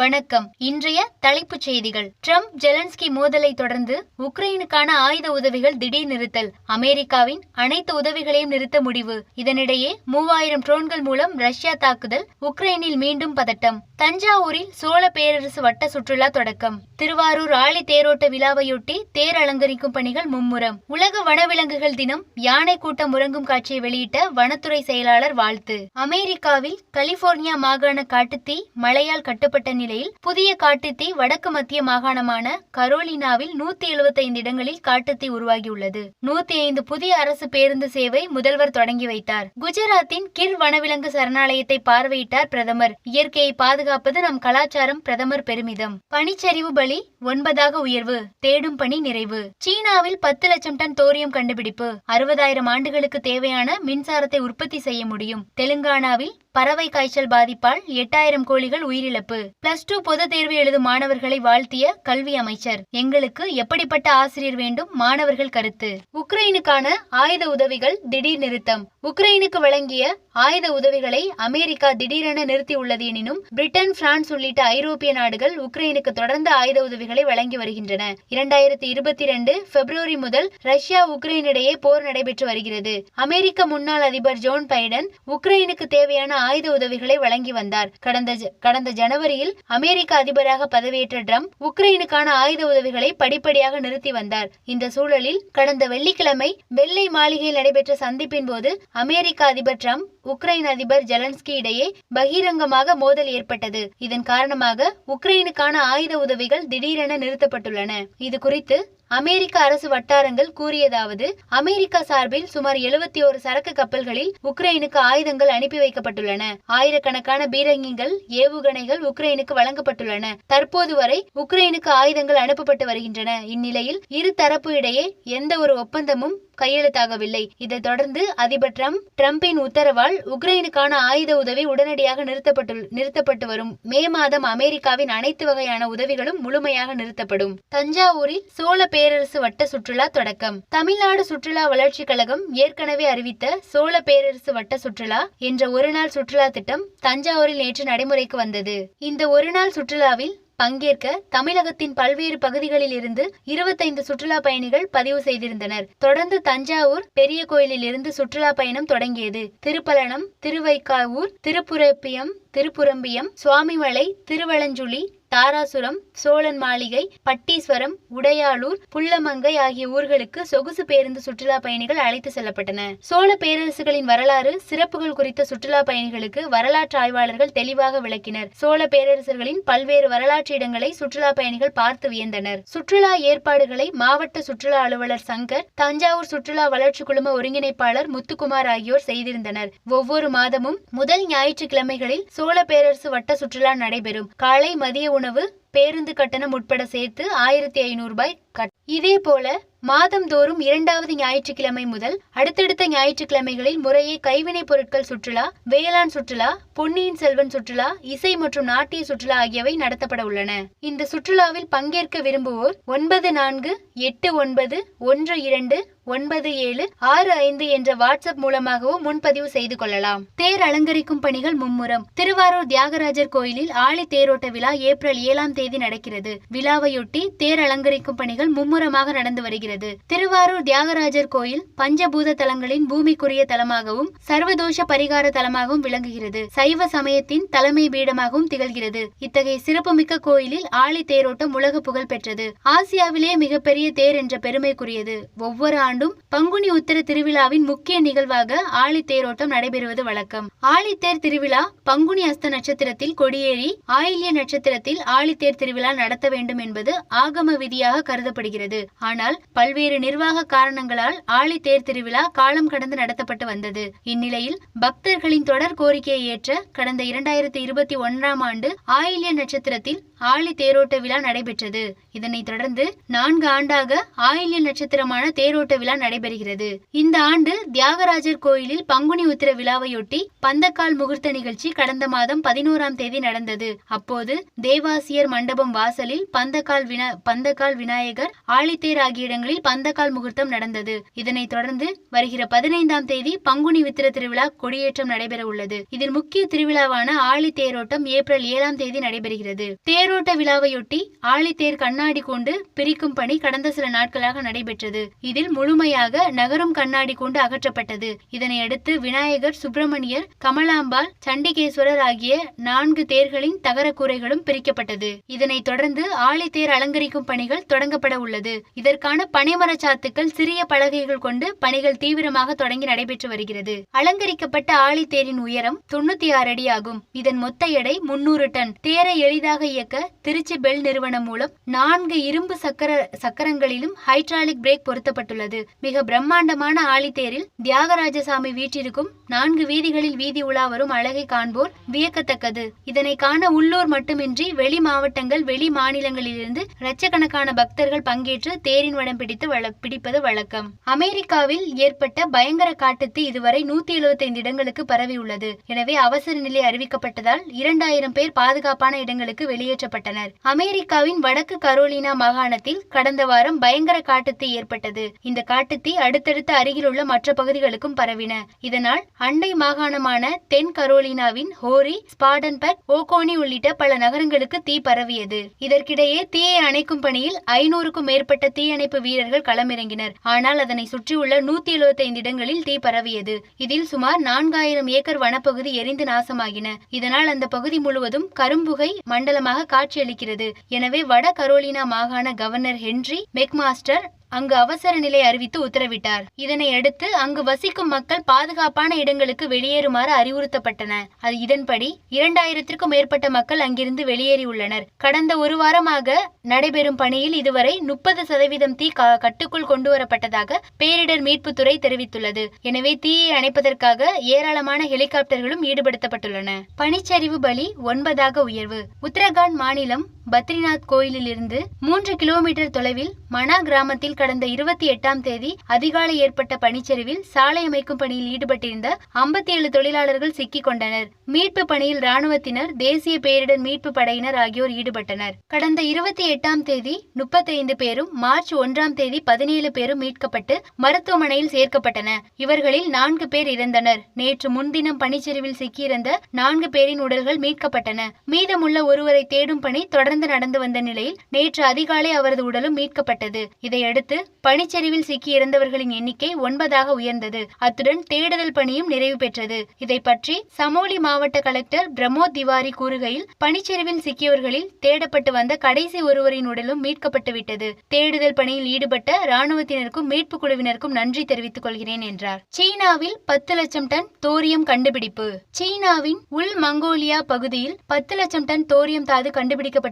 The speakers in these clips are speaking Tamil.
வணக்கம். இன்றைய தலைப்புச் செய்திகள். ட்ரம்ப் ஜெலன்ஸ்கி மோதலை தொடர்ந்து உக்ரைனுக்கான ஆயுத உதவிகள் திடீர் நிறுத்தல் அமெரிக்காவின் அனைத்து உதவிகளையும் நிறுத்த முடிவு. இதனிடையே மூவாயிரம் ட்ரோன்கள் மூலம் ரஷ்யா தாக்குதல் உக்ரைனில் மீண்டும் பதட்டம். தஞ்சாவூரில் சோழ பேரரசு வட்ட சுற்றுலா தொடக்கம். திருவாரூர் ஆழி தேரோட்ட விழாவையொட்டி தேர் அலங்கரிக்கும் பணிகள் மும்முரம். உலக வனவிலங்குகள் தினம் யானை கூட்டம் உறங்கும் காட்சியை வெளியிட்ட வனத்துறை செயலாளர் வாழ்த்து. அமெரிக்காவில் கலிபோர்னியா மாகாண காட்டுத்தீ மழையால் கட்டுப்பட்ட நிலையில் புதிய காட்டுத்தீ வடக்கு மத்திய மாகாணமான கரோலினாவில் நூத்தி எழுபத்தைந்து இடங்களில் காட்டுத்தீ உருவாகியுள்ளது. நூத்தி ஐந்து புதிய அரசு பேருந்து சேவை முதல்வர் தொடங்கி வைத்தார். குஜராத்தின் கிர் வனவிலங்கு சரணாலயத்தை பார்வையிட்டார் பிரதமர். இயற்கையை பாதுகாப்பது நம் கலாச்சாரம் பிரதமர் பெருமிதம். பனிச்சரிவு பலி ஒன்பதாக உயர்வு தேடும் பணி நிறைவு. சீனாவில் பத்து லட்சம் டன் தோரியம் கண்டுபிடிப்பு. அறுபதாயிரம் ஆண்டுகளுக்கு தேவையான மின்சாரத்தை உற்பத்தி செய்ய முடியும். தெலுங்கானாவில் பறவை காய்ச்சல் பாதிப்பால் எட்டாயிரம் கோழிகள் உயிரிழப்பு. பிளஸ் டூ பொது தேர்வு எழுதும் மாணவர்களை வாழ்த்திய கல்வி அமைச்சர். எங்களுக்கு எப்படிப்பட்ட ஆசிரியர் வேண்டும் மாணவர்கள் கருத்து. உக்ரைனுக்கான ஆயுத உதவிகள் திடீர் நிறுத்தம். உக்ரைனுக்கு வழங்கிய ஆயுத உதவிகளை அமெரிக்கா திடீரென நிறுத்தியுள்ளது எனினும் பிரிட்டன் பிரான்ஸ் உள்ளிட்ட ஐரோப்பிய நாடுகள் உக்ரைனுக்கு தொடர்ந்து ஆயுத உதவிகளை வழங்கி வருகின்றன. இரண்டாயிரத்தி இருபத்தி இரண்டு பிப்ரவரி முதல் ரஷ்யா உக்ரைன் இடையே போர் நடைபெற்று வருகிறது. அமெரிக்க முன்னாள் அதிபர் ஜோன் பைடன் உக்ரைனுக்கு தேவையான ஆயுத உதவிகளை வழங்கி வந்தார். கடந்த கடந்த ஜனவரியில் அமெரிக்க அதிபராக பதவியேற்ற ட்ரம்ப் உக்ரைனுக்கான ஆயுத உதவிகளை படிப்படியாக நிறுத்தி வந்தார். இந்த சூழலில் கடந்த வெள்ளிக்கிழமை வெள்ளை மாளிகையில் நடைபெற்ற சந்திப்பின் போது அமெரிக்க அதிபர் ட்ரம்ப் உக்ரைன் அதிபர் ஜெலன்ஸ்கி இடையே பகிரங்கமாக மோதல் ஏற்பட்டது. இதன் காரணமாக உக்ரைனுக்கான ஆயுத உதவிகள் திடீரென நிறுத்தப்பட்டுள்ளன. இது குறித்து அமெரிக்க அரசு வட்டாரங்கள் கூறியதாவது அமெரிக்கா சார்பில் சுமார் எழுபத்தி ஒரு சரக்கு கப்பல்களில் உக்ரைனுக்கு ஆயுதங்கள் அனுப்பி வைக்கப்பட்டுள்ளன. ஆயிரக்கணக்கான பீரங்கிகள் ஏவுகணைகள் உக்ரைனுக்கு வழங்கப்பட்டுள்ளன. தற்போது வரை உக்ரைனுக்கு ஆயுதங்கள் அனுப்பப்பட்டு வருகின்றன. இந்நிலையில் இரு தரப்பு இடையே எந்த ஒரு ஒப்பந்தமும் கையெழுத்தாகவில்லை. இதைத் தொடர்ந்து அதிபர் ட்ரம்ப் ட்ரம்பின் உத்தரவால் உக்ரைனுக்கான ஆயுத உதவி உடனடியாக நிறுத்தப்பட்டு நிறுத்தப்பட்டு வரும். மே மாதம் அமெரிக்காவின் அனைத்து வகையான உதவிகளும் முழுமையாக நிறுத்தப்படும். தஞ்சாவூரில் சோழ பேரரசு வட்ட சுற்றுலா தொடக்கம். தமிழ்நாடு சுற்றுலா வளர்ச்சி கழகம் ஏற்கனவே அறிவித்த சோழ பேரரசு வட்ட சுற்றுலா என்ற ஒருநாள் சுற்றுலா திட்டம் தஞ்சாவூரில் நேற்று நடைமுறைக்கு வந்தது. இந்த ஒருநாள் சுற்றுலாவில் பங்கேற்க தமிழகத்தின் பல்வேறு பகுதிகளில் இருந்து இருபத்தைந்து சுற்றுலா பயணிகள் பதிவு செய்திருந்தனர். தொடர்ந்து தஞ்சாவூர் பெரிய கோயிலில் இருந்து சுற்றுலா பயணம் தொடங்கியது. திருப்பலனம் திருவைக்காவூர் திருப்புரப்பியம் திருப்புரம்பியம் சுவாமிமலை திருவளஞ்சுழி தாராசுரம் சோழன் மாளிகை பட்டீஸ்வரம் உடையாளூர் புள்ளமங்கை ஆகிய ஊர்களுக்கு சொகுசு பேருந்து சுற்றுலா பயணிகள் அழைத்து செல்லப்பட்டன. சோழ பேரரசுகளின் வரலாறு சிறப்புகள் குறித்த சுற்றுலா பயணிகளுக்கு வரலாற்று ஆய்வாளர்கள் தெளிவாக விளக்கினர். சோழ பேரரசர்களின் பல்வேறு வரலாற்று இடங்களை சுற்றுலா பயணிகள் பார்த்து வியந்தனர். சுற்றுலா ஏற்பாடுகளை மாவட்ட சுற்றுலா அலுவலர் சங்கர் தஞ்சாவூர் சுற்றுலா வளர்ச்சி குழும ஒருங்கிணைப்பாளர் முத்துக்குமார் ஆகியோர் செய்திருந்தனர். ஒவ்வொரு மாதமும் முதல் ஞாயிற்றுக்கிழமைகளில் சோழ பேரரசு வட்ட சுற்றுலா நடைபெறும். காலை மதிய உணவு பேருந்து கட்டணம் உட்பட சேர்த்து ஆயிரத்தி ஐநூறு ரூபாய் கட். இதே போல மாதந்தோறும் இரண்டாவது ஞாயிற்றுக்கிழமை முதல் அடுத்தடுத்த ஞாயிற்றுக்கிழமைகளில் முறையே கைவினைப் பொருட்கள் சுற்றுலா வேளாண் சுற்றுலா பொன்னியின் செல்வன் சுற்றுலா இசை மற்றும் நாட்டிய சுற்றுலா ஆகியவை நடத்தப்பட உள்ளன. இந்த சுற்றுலாவில் பங்கேற்க விரும்புவோர் ஒன்பது நான்கு எட்டு ஒன்பது ஒன்று இரண்டு ஒன்பது ஏழு ஆறு ஐந்து என்ற வாட்ஸ்அப் மூலமாகவும் முன்பதிவு செய்து கொள்ளலாம். தேர் அலங்கரிக்கும் பணிகள் மும்முரம். திருவாரூர் தியாகராஜர் கோயிலில் ஆழி தேரோட்ட விழா ஏப்ரல் ஏழாம் தேதி நடக்கிறது. விழாவையொட்டி தேர் அலங்கரிக்கும் பணிகள் மும்முரமாக நடந்து வருகிறது. திருவாரூர் தியாகராஜர் கோயில் பஞ்சபூத தலங்களின் பூமிக்குரிய தலமாகவும் சர்வதோஷ பரிகார தலமாகவும் விளங்குகிறது. சைவ சமயத்தின் தலைமை பீடமாகவும் திகழ்கிறது. இத்தகைய சிறப்புமிக்க கோயிலில் ஆழி தேரோட்டம் உலக புகழ் பெற்றது. ஆசியாவிலே மிகப்பெரிய தேர் என்ற பெருமைக்குரியது. ஒவ்வொரு ஆண்டும் பங்குனி உத்தர திருவிழாவின் முக்கிய நிகழ்வாக ஆழி தேரோட்டம் நடைபெறுவது வழக்கம். ஆழித்தேர் திருவிழா பங்குனி அஸ்த நட்சத்திரத்தில் கொடியேறி ஆயில்ய நட்சத்திரத்தில் ஆழித்தேர் திருவிழா நடத்த வேண்டும் என்பது ஆகம விதியாக கருதப்படுகிறது. ஆனால் பல்வேறு நிர்வாக காரணங்களால் ஆழித்தேர் திருவிழா காலம் கடந்து நடத்தப்பட்டு வந்தது. இந்நிலையில் பக்தர்களின் தொடர் கோரிக்கையை ஏற்ற கடந்த இரண்டாயிரத்தி இருபத்தி ஒன்றாம் ஆண்டு ஆயில்ய நட்சத்திரத்தில் ஆழி தேரோட்ட விழா நடைபெற்றது. இதனைத் தொடர்ந்து நான்கு ஆண்டாக ஆயில்ய நட்சத்திரமான தேரோட்ட விழா விழா நடைபெறுகிறது. இந்த ஆண்டு தியாகராஜர் கோயிலில் பங்குனி உத்திர விழாவையொட்டி பந்தக்கால் முகூர்த்த நிகழ்ச்சி கடந்த மாதம் பதினோராம் தேதி நடந்தது. அப்போது தேவாசியர் மண்டபம் வாசலில் பந்தக்கால் வினா பந்தக்கால் விநாயகர் ஆழித்தேர் ஆகிய இடங்களில் பந்தக்கால் முகூர்த்தம் நடந்தது. இதனைத் தொடர்ந்து வருகிற பதினைந்தாம் தேதி பங்குனி உத்திர திருவிழா கொடியேற்றம் நடைபெற உள்ளது இதில் முக்கிய திருவிழாவான ஆழி தேரோட்டம் ஏப்ரல் ஏழாம் தேதி நடைபெறுகிறது. தேரோட்ட விழாவையொட்டி ஆழித்தேர் கண்ணாடி கொண்டு பிரிக்கும் பணி கடந்த சில நாட்களாக நடைபெற்றது. இதில் முழு முழுமையாக நகரும் கண்ணாடி கொண்டு அகற்றப்பட்டது. இதனையடுத்து விநாயகர் சுப்பிரமணியர் கமலாம்பாள் சண்டிகேஸ்வரர் ஆகிய நான்கு தேர்களின் தகர கூரைகளும் பிரிக்கப்பட்டது. இதனைத் தொடர்ந்து ஆழித்தேர் அலங்கரிக்கும் பணிகள் தொடங்கப்பட உள்ளது. இதற்கான பனைமரச்சாத்துக்கள் சிறிய பலகைகள் கொண்டு பணிகள் தீவிரமாக தொடங்கி நடைபெற்று வருகிறது. அலங்கரிக்கப்பட்ட ஆழித்தேரின் உயரம் தொண்ணூத்தி ஆறு அடி ஆகும். இதன் மொத்த எடை முன்னூறு டன். தேரை எளிதாக இயக்க திருச்சி பெல் நிறுவனம் மூலம் நான்கு இரும்பு சக்கர சக்கரங்களிலும் ஹைட்ராலிக் பிரேக் பொருத்தப்பட்டுள்ளது. மிக பிரம்மாண்டமான ஆழித்தேரில் தியாகராஜசாமி வீற்றிருக்கும் நான்கு வீதிகளில் வீதி உலா வரும் அழகை காண்போர் வியக்கத்தக்கது. இதனை காண உள்ளூர் மட்டுமின்றி வெளி மாவட்டங்கள் வெளி மாநிலங்களிலிருந்து லட்சக்கணக்கான பக்தர்கள் பங்கேற்று தேரின் வடம் பிடித்து பிடிப்பது வழக்கம். அமெரிக்காவில் ஏற்பட்ட பயங்கர காட்டுத்தீ இதுவரை நூத்தி எழுபத்தைந்து இடங்களுக்கு பரவியுள்ளது எனவே அவசர நிலை அறிவிக்கப்பட்டதால் இரண்டாயிரம் பேர் பாதுகாப்பான இடங்களுக்கு வெளியேற்றப்பட்டனர். அமெரிக்காவின் வடக்கு கரோலினா மாகாணத்தில் கடந்த வாரம் பயங்கர காட்டுத்தீ ஏற்பட்டது. இந்த காட்டுத்தீ அடுத்தடுத்து அருகிலுள்ள மற்ற பகுதிகளுக்கும் பரவின. இதனால் அண்டை மாகாணமான தென் கரோலினாவின் ஹோரி ஸ்பாடன்பர்க் ஓகோனி உள்ளிட்ட பல நகரங்களுக்கு தீ பரவியது. இதற்கிடையே தீயை அணைக்கும் பணியில் ஐநூறுக்கும் மேற்பட்ட தீயணைப்பு வீரர்கள் களமிறங்கினர். ஆனால் அதனை சுற்றியுள்ள நூத்தி எழுபத்தைந்து இடங்களில் தீ பரவியது. இதில் சுமார் நான்காயிரம் ஏக்கர் வனப்பகுதி எரிந்து நாசமாகின. இதனால் அந்த பகுதி முழுவதும் கரும்புகை மண்டலமாக காட்சியளிக்கிறது. எனவே வட கரோலினா மாகாண கவர்னர் ஹென்றி மெக்மாஸ்டர் அங்கு அவசர நிலை அறிவித்து உத்தரவிட்டார். இதனை அடுத்து அங்கு வசிக்கும் மக்கள் பாதுகாப்பான இடங்களுக்கு வெளியேறுமாறு அறிவுறுத்தப்பட்டன. அது இதன்படி இரண்டாயிரத்திற்கும் மேற்பட்ட மக்கள் அங்கிருந்து வெளியேறியுள்ளனர். கடந்த ஒரு வாரமாக நடைபெறும் பணியில் இதுவரை முப்பது சதவீதம் தீ கட்டுக்குள் கொண்டுவரப்பட்டதாக பேரிடர் மீட்புத்துறை தெரிவித்துள்ளது. எனவே தீயை அணைப்பதற்காக ஏராளமான ஹெலிகாப்டர்களும் ஈடுபடுத்தப்பட்டுள்ளன. பனிச்சரிவு பலி ஒன்பதாக உயர்வு. உத்தரகாண்ட் மாநிலம் பத்ரிநாத் கோயிலில் இருந்து மூன்று கிலோமீட்டர் தொலைவில் மனா கிராமத்தில் கடந்த இருபத்தி எட்டாம் தேதி அதிகாலை ஏற்பட்ட பனிச்சரிவில் சாலை அமைக்கும் பணியில் ஈடுபட்டிருந்த ஐம்பத்தி ஏழு தொழிலாளர்கள் சிக்கிக் கொண்டனர். மீட்பு பணியில் ராணுவத்தினர் தேசிய பேரிடர் மீட்பு படையினர் ஆகியோர் ஈடுபட்டனர். கடந்த இருபத்தி எட்டாம் தேதி முப்பத்தைந்து பேரும் மார்ச் ஒன்றாம் தேதி பதினேழு பேரும் மீட்கப்பட்டு மருத்துவமனையில் சேர்க்கப்பட்டன. இவர்களில் நான்கு பேர் இறந்தனர். நேற்று முன்தினம் பனிச்சரிவில் சிக்கியிருந்த நான்கு பேரின் உடல்கள் மீட்கப்பட்டன. மீதமுள்ள ஒருவரை தேடும் பணி தொடர்ந்து நடந்து வந்த நிலையில் நேற்று அதிகாலை அவரது உடலும் மீட்கப்பட்டது. இதையடுத்து பனிச்சரிவில் சிக்கியிருந்தவர்களின் எண்ணிக்கை ஒன்பதாக உயர்ந்தது. அத்துடன் தேடுதல் பணியும் நிறைவு பெற்றது. இதை பற்றி சமோலி மாவட்ட கலெக்டர் பிரமோத் திவாரி கூறுகையில் பனிச்சரிவில் சிக்கியவர்களில் தேடப்பட்டு வந்த கடைசி ஒருவரின் உடலும் மீட்கப்பட்டுவிட்டது தேடுதல் பணியில் ஈடுபட்ட ராணுவத்தினருக்கும் மீட்பு குழுவினருக்கும் நன்றி தெரிவித்துக் கொள்கிறேன் என்றார். சீனாவில் பத்து லட்சம் டன் தோரியம் கண்டுபிடிப்பு. சீனாவின் உள் மங்கோலியா பகுதியில் பத்து லட்சம் டன் தோரியம் தாது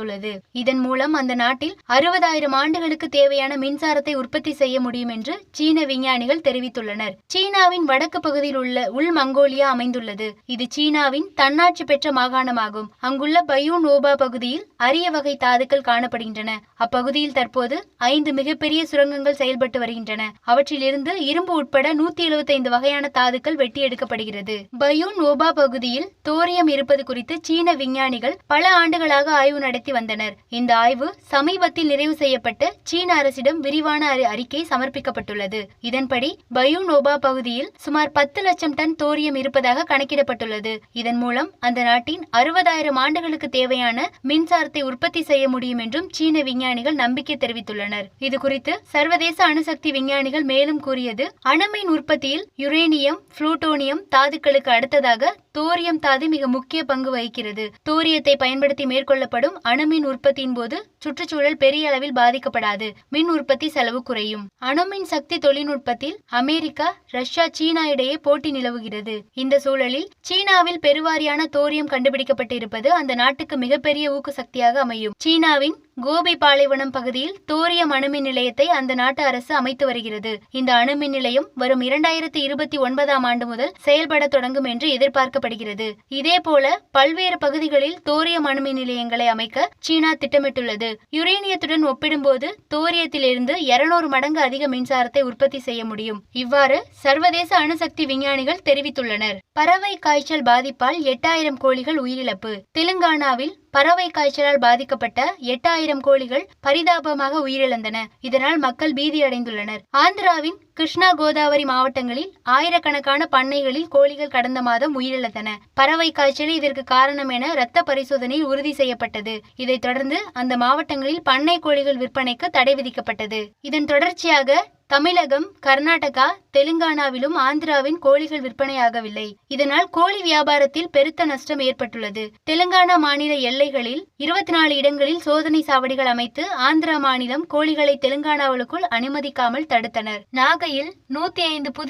தெரிவித்துள்ளது இதன் மூலம் அந்த நாட்டில் அறுபதாயிரம் ஆண்டுகளுக்கு தேவையான மின்சாரத்தை உற்பத்தி செய்ய முடியும் என்று சீன விஞ்ஞானிகள் தெரிவித்துள்ளனர். சீனாவின் வடக்கு பகுதியில் உள்ள உள் மங்கோலியா அமைந்துள்ளது. இது சீனாவின் தன்னாட்சி பெற்ற மாகாணமாகும். அங்குள்ள பயூன் ஓபா பகுதியில் அரிய வகை தாதுக்கள் காணப்படுகின்றன. அப்பகுதியில் தற்போது ஐந்து மிகப்பெரிய சுரங்கங்கள் செயல்பட்டு வருகின்றன. அவற்றிலிருந்து இரும்பு உட்பட நூத்தி எழுபத்தைந்து வகையான தாதுக்கள் வெட்டி எடுக்கப்படுகிறது. பயூன் ஓபா பகுதியில் தோரியம் இருப்பது குறித்து சீன விஞ்ஞானிகள் பல ஆண்டுகளாக ஆய்வு நடத்தி நடத்தி வந்தனர். இந்த ஆய்வு சமீபத்தில் நிறைவு செய்யப்பட்டு சீன அரசிடம் விரிவான அறிக்கை சமர்ப்பிக்கப்பட்டுள்ளது. இதன்படி பயூன் பகுதியில் சுமார் பத்து லட்சம் டன் தோரியம் இருப்பதாக கணக்கிடப்பட்டுள்ளது. இதன் மூலம் அந்த நாட்டின் அறுபதாயிரம் ஆண்டுகளுக்கு தேவையான மின்சாரத்தை உற்பத்தி செய்ய முடியும் என்றும் சீன விஞ்ஞானிகள் நம்பிக்கை தெரிவித்துள்ளனர். இது குறித்து சர்வதேச அணுசக்தி விஞ்ஞானிகள் மேலும் கூறியது அணுமின் உற்பத்தியில் யுரேனியம் புளூட்டோனியம் தாதுக்களுக்கு அடுத்ததாக தோரியம் தாது மிக முக்கிய பங்கு வகிக்கிறது. தோரியத்தை பயன்படுத்தி மேற்கொள்ளப்படும் அணு அணுமின் உற்பத்தியின் போது சுற்றுச்சூழல் பெரிய அளவில் பாதிக்கப்படாது. மின் உற்பத்தி செலவு குறையும். அணுமின் சக்தி தொழில்நுட்பத்தில் அமெரிக்கா ரஷ்யா சீனா இடையே போட்டி நிலவுகிறது. இந்த சூழலில் சீனாவில் பெருவாரியான தோரியம் கண்டுபிடிக்கப்பட்டிருப்பது அந்த நாட்டுக்கு மிகப்பெரிய ஊக்கு சக்தியாக அமையும். சீனாவின் கோபி பாலைவனம் பகுதியில் தோரியம் அணுமின் நிலையத்தை அந்த நாட்டு அரசு அமைத்து வருகிறது. இந்த அணுமின் நிலையம் வரும் இரண்டாயிரத்தி இருபத்தி ஒன்பதாம் ஆண்டு முதல் செயல்பட தொடங்கும் என்று எதிர்பார்க்கப்படுகிறது. இதேபோல பல்வேறு பகுதிகளில் தோரியம் அணுமின் நிலையங்களை அமைக்க சீனா திட்டமிட்டுள்ளது. யுரேனியத்துடன் ஒப்பிடும்போது தோரியத்திலிருந்து இருநூறு மடங்கு அதிக மின்சாரத்தை உற்பத்தி செய்ய முடியும். இவ்வாறு சர்வதேச அணுசக்தி விஞ்ஞானிகள் தெரிவித்துள்ளனர். பறவை காய்ச்சல் பாதிப்பால் எட்டாயிரம் கோழிகள் உயிரிழப்பு. தெலுங்கானாவில் பறவை காய்ச்சலால் பாதிக்கப்பட்ட எட்டாயிரம் கோழிகள் பரிதாபமாக உயிரிழந்தன. இதனால் மக்கள் பீதியடைந்துள்ளனர். ஆந்திராவின் கிருஷ்ணா கோதாவரி மாவட்டங்களில் ஆயிரக்கணக்கான பண்ணைகளில் கோழிகள் கடந்த மாதம் உயிரிழந்தன. பறவை காய்ச்சலே இதற்கு காரணம் என இரத்த பரிசோதனையில் உறுதி செய்யப்பட்டது. இதைத் தொடர்ந்து அந்த மாவட்டங்களில் பண்ணை கோழிகள் விற்பனைக்கு தடை விதிக்கப்பட்டது. இதன் தொடர்ச்சியாக தமிழகம் கர்நாடகா தெலுங்கானாவிலும் ஆந்திராவின் கோழிகள் விற்பனையாகவில்லை. இதனால் கோழி வியாபாரத்தில் பெருத்த நஷ்டம் ஏற்பட்டுள்ளது. தெலுங்கானா மாநில எல்லைகளில் இருபத்தி நாலு இடங்களில் சோதனை சாவடிகள் அமைத்து ஆந்திரா மாநிலம் கோழிகளை தெலுங்கானாவுக்குள் அனுமதிக்காமல் தடுத்தனர். நாகையில் நூத்தி ஐந்து புதிய